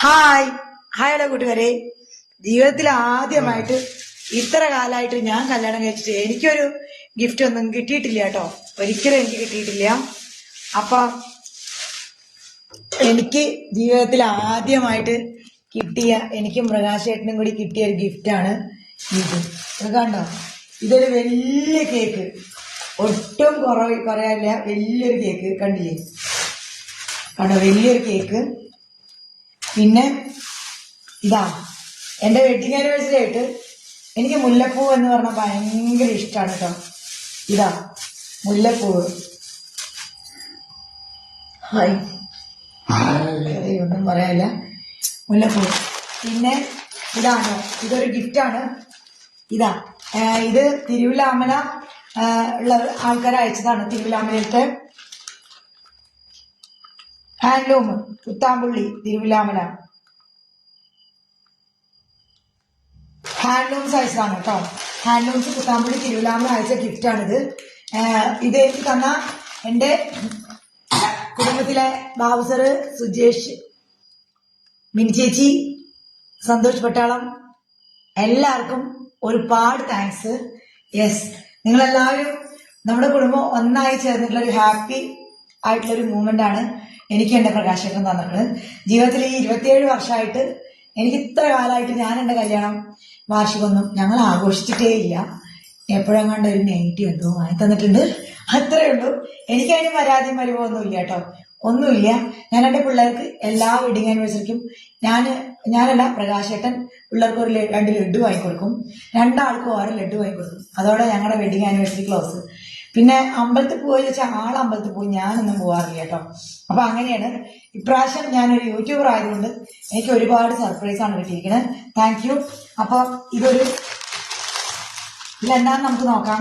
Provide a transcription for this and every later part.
Hi. Hi hello കൂട്ടുകാരെ. ജീവിതത്തിൽ ആദ്യമായിട്ട് ഇത്ര കാലമായിട്ട് ഞാൻ കല്യാണം കഴിച്ചിട്ട് എനിക്കൊരു ഗിഫ്റ്റ് ഒന്നും കിട്ടിയിട്ടില്ല കേട്ടോ. ഒരിക്കലും എനിക്ക് കിട്ടിയിട്ടില്ല. അപ്പൊ എനിക്ക് ജീവിതത്തിൽ ആദ്യമായിട്ട് കിട്ടിയ എനിക്ക് മൃഗാശേട്ടനും കൂടി കിട്ടിയ ഒരു ഗിഫ്റ്റാണ് ഇത്. ഇത് കണ്ടോ? ഇതൊരു വലിയ കേക്ക് ഒട്ടും കുറവ് കുറയാനില്ല വലിയൊരു കേക്ക് കണ്ടില്ലേ? കണ്ടോ? വലിയൊരു കേക്ക് പിന്നെ ഇതാ എന്റെ വെഡിങ് ആനിവേഴ്സറി ആയിട്ട് എനിക്ക് മുല്ലപ്പൂ എന്ന് പറഞ്ഞാൽ ഭയങ്കര ഇഷ്ടമാണ് കേട്ടോ ഇതാ മുല്ലപ്പൂവ് ഹായ്. ഒന്നും പറയാനില്ല. മുല്ലപ്പൂ. പിന്നെ ഇതാണ് ഇതൊരു ഗിഫ്റ്റാണ് ഇതാ ഇത് തിരുവിലാമല ഉള്ള ആൾക്കാർ അയച്ചതാണ് തിരുവില്ലാമലത്തെ ഹാൻഡ്ലൂം പുത്താമ്പുള്ളി തിരുവിലാമല ഹാൻഡ്ലൂംസ് അയച്ചതാണ് കേട്ടോ ഹാൻഡ്ലൂംസ് പുത്താമ്പുള്ളി തിരുവിലാമല അയച്ച ഗിഫ്റ്റാണിത് ഇത് എനിക്ക് തന്ന എന്റെ കുടുംബത്തിലെ ബാബുസർ സുജേഷ് മിനിചേച്ചി സന്തോഷ് പട്ടാളം എല്ലാവർക്കും ഒരുപാട് താങ്ക്സ് യെസ് നിങ്ങളെല്ലാവരും നമ്മുടെ കുടുംബം ഒന്നായി ചേർന്നിട്ടുള്ള ഒരു ഹാപ്പി ആയിട്ടുള്ള ഒരു മൂമെന്റ് ആണ്. എനിക്ക് എന്റെ പ്രകാശനം തന്നിട്ട് ജീവിതത്തിൽ ഈ ഇരുപത്തിയേഴ് വർഷമായിട്ട് എനിക്ക് ഇത്ര കാലമായിട്ട് ഞാൻ എന്റെ കല്യാണം വാർഷികമൊന്നും ഞങ്ങൾ ആഘോഷിച്ചിട്ടേ ഇല്ല. എപ്പോഴെങ്ങാണ്ട് ഒരു നെഗറ്റീവ് എന്തോ വാങ്ങി തന്നിട്ടുണ്ട്. അത്രേ ഉള്ളൂ. എനിക്കതിന് പരാതിയും പരിഭവമൊന്നും ഇല്ല കേട്ടോ. ഒന്നുമില്ല. ഞാൻ എന്റെ പിള്ളേർക്ക് എല്ലാ വെഡിങ് ആനിവേഴ്സറിക്കും ഞാൻ ഞാനല്ല പ്രകാശേട്ടൻ പിള്ളേർക്ക് ഒരു രണ്ട് ലഡു വാങ്ങിക്കൊടുക്കും. രണ്ടാൾക്കും ഓരോ ലഡു വാങ്ങിക്കൊടുക്കും. അതോടെ ഞങ്ങളുടെ വെഡിങ് ആനിവേഴ്സറി ക്ലോസ് പിന്നെ അമ്പലത്തിൽ പോയി വെച്ചാൽ ആൾ അമ്പലത്തിൽ പോയി ഞാനൊന്നും പോകാറില്ല കേട്ടോ. അപ്പൊ അങ്ങനെയാണ്. ഇപ്രാവശ്യം ഞാനൊരു യൂട്യൂബർ ആയതുകൊണ്ട് എനിക്ക് ഒരുപാട് സർപ്രൈസാണ് കിട്ടിയിരിക്കുന്നത് താങ്ക് യു അപ്പൊ ഇതൊരു ഇതെന്താന്ന് നമുക്ക് നോക്കാം.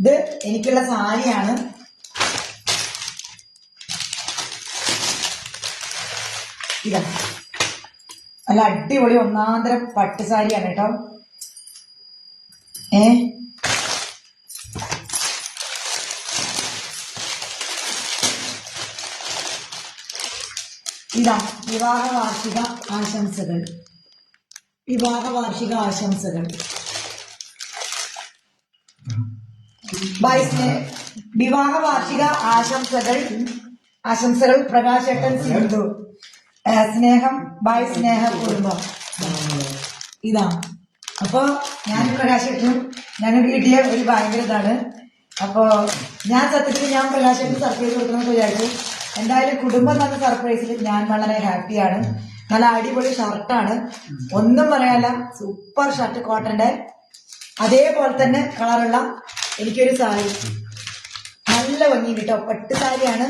ഇത് എനിക്കുള്ള സാരിയാണ്. ഇതാ. നല്ല അടിപൊളി ഒന്നാന്തര പട്ട് സാരിയാണ് കേട്ടോ. ഏ? ഇതാ വിവാഹ വാർഷിക ആശംസകൾ. വിവാഹ വാർഷിക ആശംസകൾ. ബൈ സ്നേ- വിവാഹ വാർഷിക ആശംസകൾ ആശംസകൾ പ്രകാശേട്ടൻ സിന്ധു സ്നേഹം ബൈ സ്നേഹ കുടുംബം. ഇതാ. അപ്പോ ഞാൻ പ്രകാശേട്ടനും ഞങ്ങൾക്ക് കിട്ടിയ ഒരു ഭയങ്കര ഇതാണ്. അപ്പോ ഞാൻ സത്യത്തിൽ ഞാൻ പ്രകാശേട്ടന് സർപ്രൈസ് കൊടുക്കണമെന്ന് വിചാരിച്ചു. എന്തായാലും കുടുംബം തന്ന സർപ്രൈസിൽ ഞാൻ വളരെ ഹാപ്പിയാണ് നല്ല അടിപൊളി ഷർട്ടാണ് ഒന്നും പറയാല്ല സൂപ്പർ ഷർട്ട് കോട്ടന്റെ അതേപോലെ തന്നെ കളറുള്ള എനിക്കൊരു സാരി നല്ല ഭംഗി കിട്ടോ പട്ട് സാരിയാണ്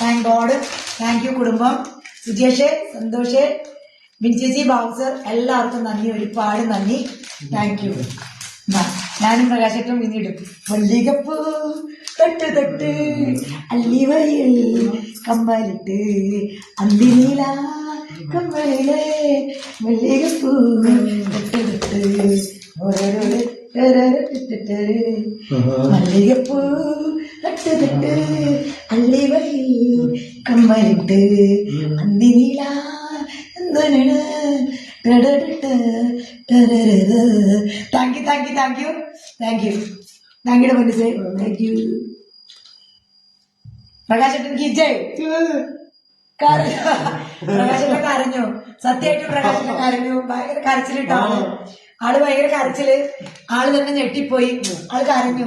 താങ്ക് ഗോഡ് താങ്ക് യു കുടുംബം. സുജേഷ് സന്തോഷ്. ബിൻചേച്ചി ബാബുസർ എല്ലാവർക്കും നന്ദി. ഒരുപാട് നന്ദി. താങ്ക് യു ഞാനും പ്രകാശട്ടും പിന്നീടും വള്ളികപ്പൂ തൊട്ട് തൊട്ട് അല്ലിവയിൽ കമ്മലിട്ട് അന്തിനീല കമ്മലിലെ മല്ലികപ്പൂ തൊട്ട് തൊട്ട് ഓരോരോ. മല്ലികപ്പൂ തട്ട് തട്ട് അള്ളിവയിൽ കമ്മലിട്ട് അന്തിനീല എന്താണ് thank you thank you thank you thank you thank യുടെ മനസ്സേ താങ്ക് യു പ്രകാശേട്ടൻ കിജയ് കര- കരഞ്ഞു. സത്യമായിട്ട് പ്രകാശേട്ടൻ കരഞ്ഞു. ഭയങ്കര കരച്ചിലിട്ടോ ആൾ ഭയങ്കര കരച്ചിൽ. ആൾ തന്നെ ഞെട്ടിപ്പോയി. ആൾ കരഞ്ഞു.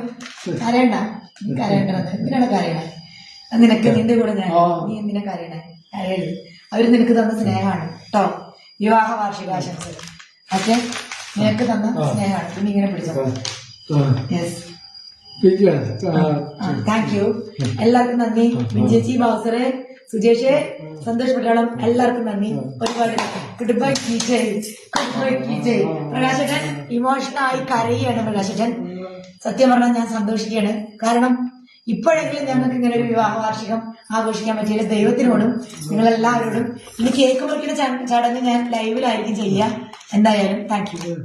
കരയണ്ട. നീ കരയണ്ടത് എന്തിനാണ് കരയണേ? നിനക്ക് നിന്റെ കൂടെ ഞാൻ നീ എന്തിനാ കരയണേ? കരയൽ അവർ നിനക്ക് തന്ന സ്നേഹമാണ് കേട്ടോ വിവാഹ വാർഷികാശംസകൾ. ഓക്കെ? നിനക്ക് തന്ന സ്നേഹമാണ്. പിന്നെ ഇങ്ങനെ പിടിച്ചോ. യെസ് താങ്ക് യു എല്ലാവർക്കും നന്ദി. വിജയജി ബാസറെ സുജേഷ് സന്തോഷ് പട്ടാളം എല്ലാവർക്കും നന്ദി. ഒരുപാട് ഗുഡ് ബൈ ജയ്. ഗുഡ് ബൈ കീ ജയ്. പ്രകാശകൻ ഇമോഷണൽ ആയി കരയുകയാണ് പ്രകാശകൻ. സത്യം പറഞ്ഞാൽ ഞാൻ സന്തോഷിക്കുകയാണ്. കാരണം ഇപ്പോഴെങ്കിലും ഞങ്ങൾക്ക് ഇങ്ങനെ ഒരു വിവാഹ വാർഷികം ആഘോഷിക്കാൻ പറ്റിയത് ദൈവത്തിനോടും നിങ്ങളെല്ലാവരോടും ഇനി കേക്ക് മുറിക്കുന്ന ചട- ചടങ്ങ് ഞാൻ ലൈവിലായിരിക്കും ചെയ്യുക. എന്തായാലും താങ്ക് യു